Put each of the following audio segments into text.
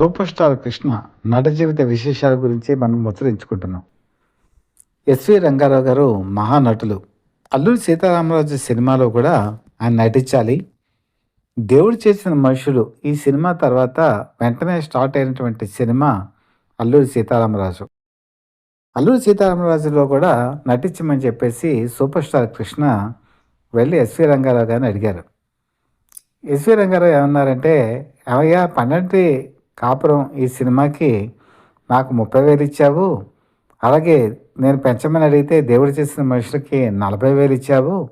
Super star Krishna నట జీవిత విశేషాల గురించి మనం ముచ్చరించుకుంటున్నాం. ఎస్వి రంగారావు గారు మహానటులు. అల్లూరి సీతారామరాజు సినిమాలో కూడా ఆయన నటించాలి. దేవుడు చేసిన మనుషులు ఈ సినిమా తర్వాత వెంటనే స్టార్ట్ అయినటువంటి సినిమా అల్లూరి సీతారామరాజు. అల్లూరి సీతారామరాజులో కూడా నటించమని చెప్పేసి సూపర్ స్టార్ కృష్ణ వెళ్ళి ఎస్వి రంగారావు గారిని అడిగారు. ఎస్వి రంగారావు ఏమన్నారంటే అవయ్యా పన్నెండు కాపురం ఈ సినిమాకి నాకు ముప్పై వేలు ఇచ్చావు. అలాగే నేను పెంచమని అడిగితే దేవుడు చేసిన మనుషులకి నలభై వేలు ఇచ్చావు.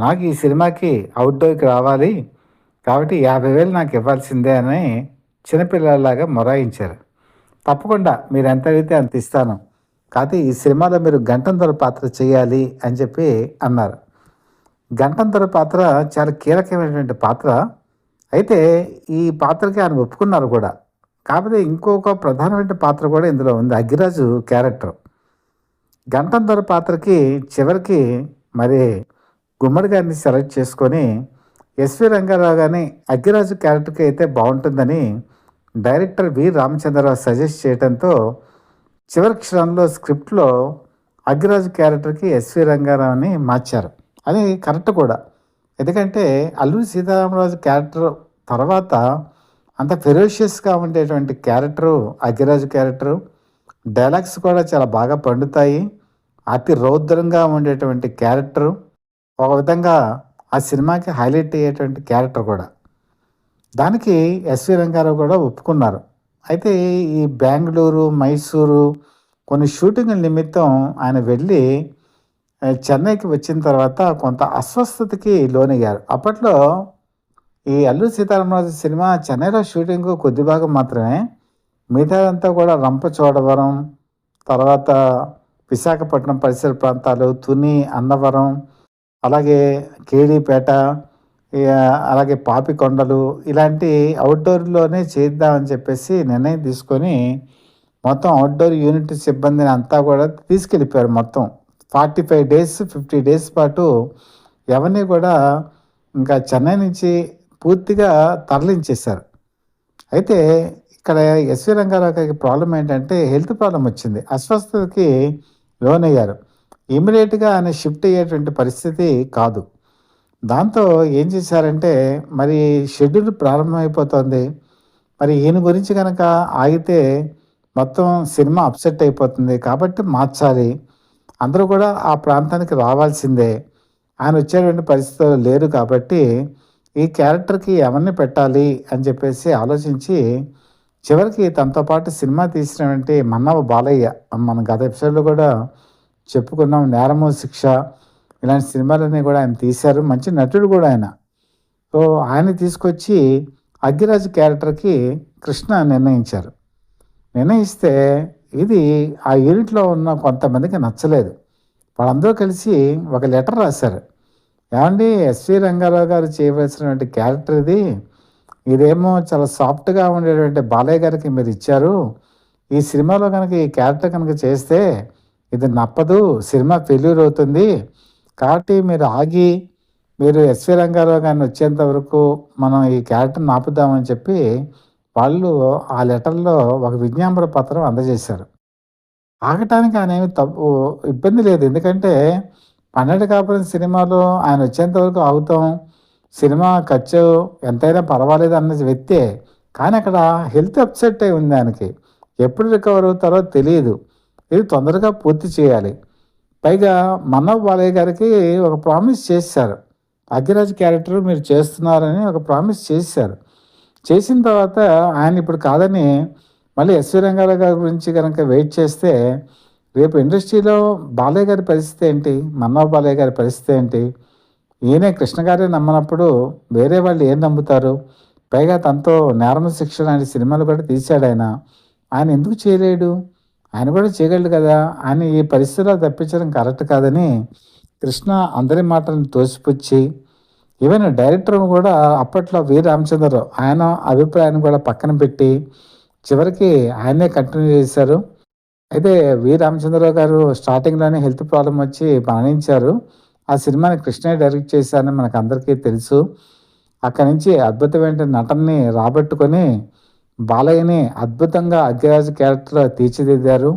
నాకు ఈ సినిమాకి అవుట్డోర్కి రావాలి. కాబట్టి యాభై వేలు నాకు ఇవ్వాల్సిందే అని చిన్నపిల్లలాగా మొరాయించారు. తప్పకుండా మీరు ఎంత అడిగితే అంత ఇస్తాను. కాకపోతే ఈ సినిమాలో మీరు గంటంతర పాత్ర చేయాలి అని చెప్పి అన్నారు. గంటంతర పాత్ర చాలా కీలకమైనటువంటి పాత్ర. అయితే ఈ పాత్రకి ఆయన ఒప్పుకున్నారు కూడా. కాకపోతే ఇంకొక ప్రధానమైన పాత్ర కూడా ఇందులో ఉంది. అగ్గిరాజు క్యారెక్టర్. గంటంతర పాత్రకి చివరికి మరి గుమ్మడి గారిని సెలెక్ట్ చేసుకొని ఎస్వి రంగారావు గారిని అగ్గిరాజు క్యారెక్టర్కి అయితే బాగుంటుందని డైరెక్టర్ వి రామచంద్రరావు సజెస్ట్ చేయడంతో చివరి క్షణంలో స్క్రిప్ట్లో అగ్గిరాజు క్యారెక్టర్కి ఎస్వి రంగారావుని మార్చారు. అది కరెక్ట్ కూడా. ఎందుకంటే అల్లూరి సీతారామరాజు క్యారెక్టర్ తర్వాత అంత ఫెరోషియస్గా ఉండేటువంటి క్యారెక్టరు అగ్గిరాజు క్యారెక్టరు డైలాగ్స్ కూడా చాలా బాగా పండుతాయి. అతి రౌద్రంగా ఉండేటువంటి క్యారెక్టరు ఒక విధంగా ఆ సినిమాకి హైలైట్ అయ్యేటువంటి క్యారెక్టర్ కూడా. దానికి ఎస్వి రంగారావు కూడా ఒప్పుకున్నారు. అయితే ఈ బెంగళూరు మైసూరు కొన్ని షూటింగ్ నిమిత్తం ఆయన వెళ్ళి చెన్నైకి వచ్చిన తర్వాత కొంత అస్వస్థతకి లోనయ్యారు. అప్పట్లో ఈ అల్లు సీతారామరాజు సినిమా చెన్నైలో షూటింగ్ కొద్ది భాగం మాత్రమే. మిగతాదంతా కూడా రంపచోడవరం తర్వాత విశాఖపట్నం పరిసర ప్రాంతాలు తుని అన్నవరం అలాగే కేడీపేట అలాగే పాపికొండలు ఇలాంటి అవుట్డోర్లోనే చేద్దామని చెప్పేసి నిర్ణయం తీసుకొని మొత్తం అవుట్డోర్ యూనిట్ సిబ్బందిని అంతా కూడా తీసుకెళ్ళిపోయారు మొత్తం. Forty five days fifty days పాటు ఎవరిని కూడా ఇంకా చెన్నై నుంచి పూర్తిగా తరలించేశారు. అయితే ఇక్కడ ఎస్వి రంగారావుకి ప్రాబ్లం ఏంటంటే హెల్త్ ప్రాబ్లం వచ్చింది. అస్వస్థతకి లోనయ్యారు. ఇమీడియట్గా ఆయన షిఫ్ట్ అయ్యేటువంటి పరిస్థితి కాదు. దాంతో ఏం చేశారంటే మరి షెడ్యూల్ ప్రారంభమైపోతుంది. మరి ఈయన గురించి కనుక ఆగితే మొత్తం సినిమా అప్సెట్ అయిపోతుంది కాబట్టి మార్చాలి. అందరూ కూడా ఆ ప్రాంతానికి రావాల్సిందే. ఆయన వచ్చేటువంటి పరిస్థితులు లేరు కాబట్టి ఈ క్యారెక్టర్కి ఎవరిని పెట్టాలి అని చెప్పేసి ఆలోచించి చివరికి తనతో పాటు సినిమా తీసినటువంటి మన్నవ బాలయ్య మన గత ఎపిసోడ్లో కూడా చెప్పుకున్నాం నేరము శిక్ష ఇలాంటి సినిమాలన్నీ కూడా ఆయన తీశారు. మంచి నటుడు కూడా ఆయన. సో ఆయన తీసుకొచ్చి అగ్గిరాజు క్యారెక్టర్కి కృష్ణ నిర్ణయించారు. నిర్ణయిస్తే ఇది ఆ యూనిట్లో ఉన్న కొంతమందికి నచ్చలేదు. వాళ్ళందరూ కలిసి ఒక లెటర్ రాశారు. ఏమండి ఎస్వి రంగారావు గారు చేయవలసినటువంటి క్యారెక్టర్ ఇది. ఇదేమో చాలా సాఫ్ట్గా ఉండేటువంటి బాలయ్య గారికి మీరు ఇచ్చారు. ఈ సినిమాలో కనుక ఈ క్యారెక్టర్ కనుక చేస్తే ఇది నప్పదు సినిమా ఫెయిల్యూర్ అవుతుంది. కాబట్టి మీరు ఆగి మీరు ఎస్వి రంగారావు గారిని వచ్చేంత వరకు మనం ఈ క్యారెక్టర్ని ఆపుదామని చెప్పి వాళ్ళు ఆ లెటర్లో ఒక విజ్ఞాపన పత్రం అందజేశారు. ఆగటానికి ఆయన ఏమి తప్పు ఇబ్బంది లేదు. ఎందుకంటే పన్నెండు కాపురం సినిమాలో ఆయన వచ్చేంతవరకు అవుతాం సినిమా ఖర్చు ఎంతైనా పర్వాలేదు అన్న వ్యక్తే. కానీ అక్కడ హెల్త్ అప్సెట్ అయి ఉంది ఆయనకి. ఎప్పుడు రికవర్ అవుతారో తెలియదు ఇది తొందరగా పూర్తి చేయాలి. పైగా మన్నవ్ బాలయ్య గారికి ఒక ప్రామిస్ చేశారు. అగ్గిరాజ్ క్యారెక్టర్ మీరు చేస్తున్నారని ఒక ప్రామిస్ చేశారు. చేసిన తర్వాత ఆయన ఇప్పుడు కాదని మళ్ళీ ఎస్వి రంగారావు గారి గురించి కనుక వెయిట్ చేస్తే రేపు ఇండస్ట్రీలో బాలయ్య గారి పరిస్థితి ఏంటి? మన్నవ బాలయ్య గారి పరిస్థితి ఏంటి? ఈయనే కృష్ణ గారే నమ్మనప్పుడు వేరే వాళ్ళు ఏం నమ్ముతారు? పైగా తనతో నేరమ శిక్ష లాంటి సినిమాలు కూడా తీశాడు ఆయన. ఆయన ఎందుకు చేయలేడు? ఆయన కూడా చేయగలడు కదా? ఆయన ఈ పరిస్థితిలో తప్పించడం కరెక్ట్ కాదని కృష్ణ అందరి మాటలను తోసిపుచ్చి ఈవెన్ డైరెక్టర్ కూడా అప్పట్లో వి. రామచంద్రరావు ఆయన అభిప్రాయాన్ని కూడా పక్కన పెట్టి చివరికి ఆయనే కంటిన్యూ చేశారు. అయితే వి. రామచంద్రరావు గారు స్టార్టింగ్లోనే హెల్త్ ప్రాబ్లం వచ్చి మరణించారు. ఆ సినిమాని కృష్ణ డైరెక్ట్ చేశారని మనకు అందరికీ తెలుసు. అక్కడి నుంచి అద్భుతమైన నటనని రాబట్టుకొని బాలయ్యని అద్భుతంగా అగ్గిరాజు క్యారెక్టర్ తీర్చిదిద్దారు.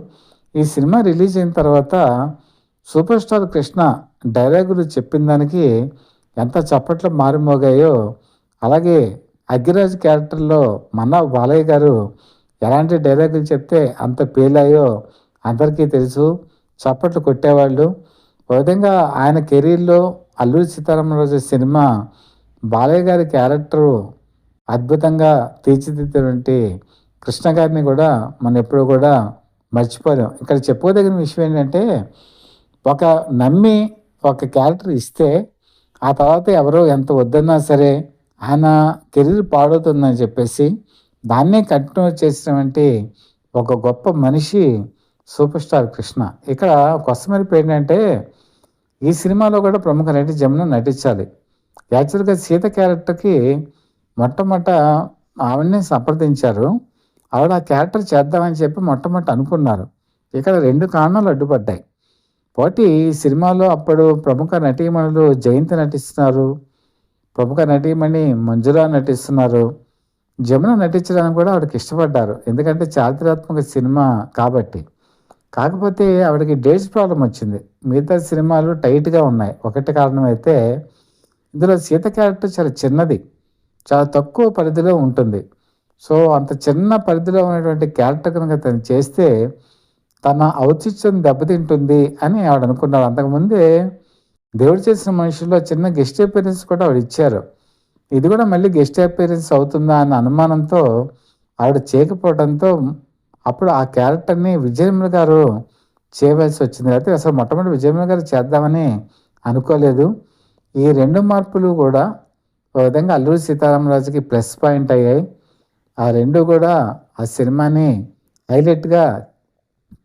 ఈ సినిమా రిలీజ్ అయిన తర్వాత సూపర్ స్టార్ కృష్ణ డైలాగులు చెప్పిన దానికి ఎంత చప్పట్లు మారిమోగాయో అలాగే అగ్గిరాజు క్యారెక్టర్లో మన్నా బాలయ్య గారు ఎలాంటి డైలాగులు చెప్తే అంత పేలాయో అందరికీ తెలుసు. చప్పట్లు కొట్టేవాళ్ళు. ఒక విధంగా ఆయన కెరీర్లో అల్లూరి సీతారామరాజు సినిమా బాలయ్య గారి క్యారెక్టరు అద్భుతంగా తీర్చిదిద్దినటువంటి కృష్ణ గారిని కూడా మనం ఎప్పుడూ కూడా మర్చిపోలేం. ఇక్కడ చెప్పుకోదగిన విషయం ఏంటంటే ఒక నమ్మి ఒక క్యారెక్టర్ ఇస్తే ఆ తర్వాత ఎవరో ఎంత వద్దన్నా సరే ఆయన కెరీర్ పాడవుతుందని చెప్పేసి దాన్నే కంటిన్యూ చేసినటువంటి ఒక గొప్ప మనిషి సూపర్ స్టార్ కృష్ణ. ఇక్కడ కొసమెరుపు ఏంటంటే ఈ సినిమాలో కూడా ప్రముఖ నటి జమున నటించాలి. యాక్చువల్గా సీత క్యారెక్టర్కి మొట్టమొదట ఆవిడని సంప్రదించారు. ఆవిడ ఆ క్యారెక్టర్ చేద్దామని చెప్పి మొట్టమొదట అనుకున్నారు. ఇక్కడ రెండు కారణాలు అడ్డుపడ్డాయి. పోటీ ఈ సినిమాలో అప్పుడు ప్రముఖ నటీమణులు జయంతి నటిస్తున్నారు. ప్రముఖ నటీమణి మంజురా నటిస్తున్నారు. జమున నటించడానికి కూడా ఆవిడకి ఇష్టపడ్డారు. ఎందుకంటే చారిత్రాత్మక సినిమా కాబట్టి. కాకపోతే ఆవిడకి డేట్స్ ప్రాబ్లం వచ్చింది. మిగతా సినిమాలు టైట్గా ఉన్నాయి. ఒకటి కారణం అయితే ఇందులో సీత క్యారెక్టర్ చాలా చిన్నది. చాలా తక్కువ పరిధిలో ఉంటుంది. సో అంత చిన్న పరిధిలో ఉన్నటువంటి క్యారెక్టర్ కనుక తను చేస్తే తన ఔచిత్యం దెబ్బతింటుంది అని ఆవిడ అనుకున్నారు. అంతకుముందే దేవుడు చేసిన మనుషుల్లో చిన్న గెస్ట్ అపీరెన్స్ కూడా ఆవిడ ఇచ్చారు. ఇది కూడా మళ్ళీ గెస్ట్ అపీరెన్స్ అవుతుందా అన్న అనుమానంతో ఆవిడ చేయకపోవడంతో అప్పుడు ఆ క్యారెక్టర్ని విజయమ్మ గారు చేయవలసి వచ్చింది. అయితే అసలు మొట్టమొదటి విజయమ్మ గారు చేద్దామని అనుకోలేదు. ఈ రెండు మార్పులు కూడా ఒక విధంగా అల్లూరి సీతారామరాజుకి ప్లస్ పాయింట్ అయ్యాయి. ఆ రెండు కూడా ఆ సినిమాని హైలైట్గా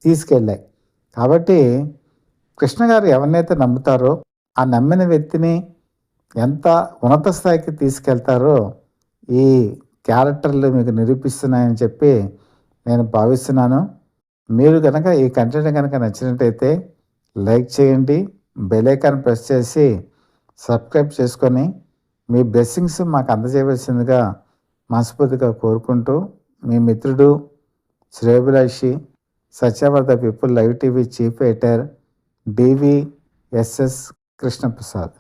తీసుకెళ్ళాయి. కాబట్టి కృష్ణ గారు ఎవరినైతే నమ్ముతారో ఆ నమ్మిన వ్యక్తిని ఎంత ఉన్నత స్థాయికి తీసుకెళ్తారో ఈ క్యారెక్టర్లు మీకు నిరూపిస్తున్నాయని చెప్పి నేను భావిస్తున్నాను. మీరు కనుక ఈ కంటెంట్ కనుక నచ్చినట్టయితే లైక్ చేయండి బెలైకాన్ ప్రెస్ చేసి సబ్స్క్రైబ్ చేసుకొని మీ బ్లెస్సింగ్స్ మాకు అందజేయవలసిందిగా మనస్ఫూర్తిగా కోరుకుంటూ మీ మిత్రుడు శ్రేయభిలాషి Satyavardha people live TV chief editor DVSS Krishnaprasad.